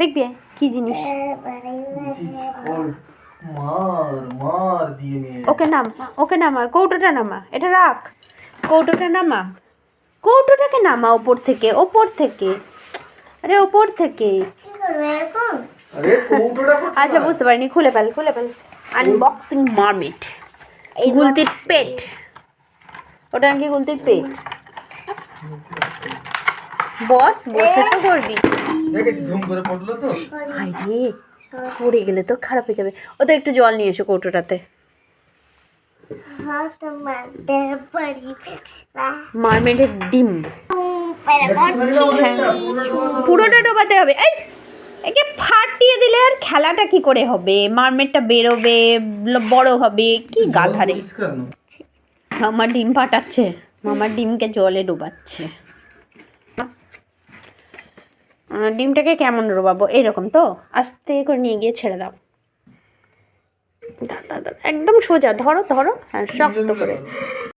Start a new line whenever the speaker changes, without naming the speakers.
দেখবি কি জিনিস? ওকে নাম ওকে নামা কৌটোটা নামা এটা রাখ। কৌটোটা নামা। কৌটোটাকে নামা ওপর থেকে ওপর থেকে। আরে ওপর থেকে? আচ্ছা বুঝতে পারিনি খুলে ফেল খুলে ফেল। আনবক্সিং মারমিট গুলতির পেট। ওটা নাকি গুলতির পেট? বস বসে তো করবি।
করে পড়ল তো।
হাই পড়ে গেলে তো খারাপ হয়ে যাবে। ও তো একটু জল নিয়ে এসো কৌটোটাতে। মারমেডের ডিম। পুরোটা ডোবাতে হবে। এই একে ফাটিয়ে দিলে আর খেলাটা কি করে হবে? মারমেডটা বেরোবে বড় হবে। কি গাধারে? মামা ডিম ফাটাচ্ছে। মামার ডিমকে জলে ডোবাচ্ছে। ডিমটাকে কেমন রোবাবো? এরকম তো? আস্তে করে নিয়ে গিয়ে ছেড়ে দাও। একদম সোজা, ধরো ধরো হ্যাঁ শক্ত করে।